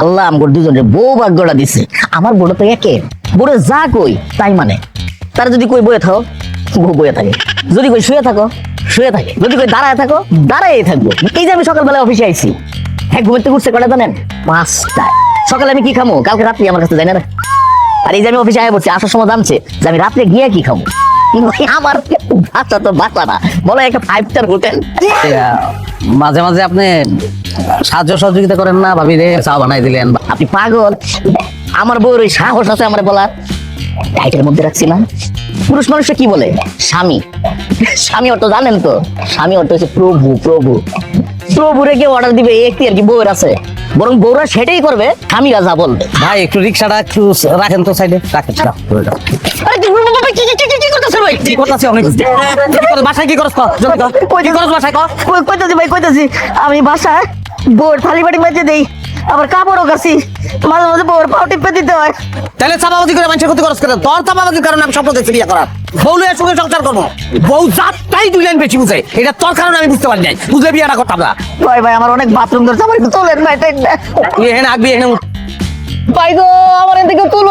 আল্লাহ আমার দুজনের বউ ভাগ্যটা দিছে। আমার বউটা তো একে। বউরে যা কই, তাই মানে। তারা যদি কই বয়ে থাকো, বউ বয়ে থাকে। যদি কই শুয়ে থাকো, শুয়ে থাকে। যদি কই দাঁড়ায় থাকো দাঁড়ায় থাকব। এই যে আমি সকালবেলা অফিসে আইছি হ্যাঁ ঘুমাতে ঘুরছে কটা জানেন? পাঁচটায়। সকালে আমি কি খামো? কালকে রাত্রি আমার কাছে যাই না। আর এই যে আমি অফিসে আয় বলছি আসার সময় জানছে যে আমি রাত্রে গিয়ে কি খাব আমার বাচ্চা তো বাচ্চা না। বলো একটা ফাইভ স্টার হোটেল মাঝে মাঝে আপনি সাহায্য সহযোগিতা করেন না ভাবি রে চা বানাই দিলেন। আপনি পাগল? আমার বউর ওই সাহস আছে আমার বলার। টাইটের মধ্যে রাখছি না। পুরুষ মানুষটা কি বলে? স্বামী। স্বামী অর্থ জানেন তো? স্বামী অর্থ হচ্ছে প্রভু প্রভু। প্রভুরে কেউ অর্ডার দিবে একটি আর কি বউয়ের আছে। বরং বউরা সেটাই করবে স্বামীরা যা বলবে। ভাই একটু রিক্সাটা একটু রাখেন তো সাইডে রাখেন আমি বাসায় বউর থালি বাটি মেজে দেই আবার কাপড়ও কাছি মাঝে মাঝে বউর পাও টিপে দিতে হয়। তাহলে চাপাবাজি করে মানুষের ক্ষতি করছ কেন? তোর চাপাবাজির কারণে আমি স্বপ্ন দেখছি বিয়ে করার। বউ লইয়া সঙ্গে সংসার করব। বউ জাতটাই দুই লাইন বেশি বুঝে। এটা তোর কারণে আমি বুঝতে পারি নাই। বুঝলে বিয়েটা করতাম না। ভাই ভাই আমার অনেক বাথরুম ধরছে আমার একটু তোলেন ভাই তুই এখানে আসবি এখানে ভাই গো আমার এদিকে তুলো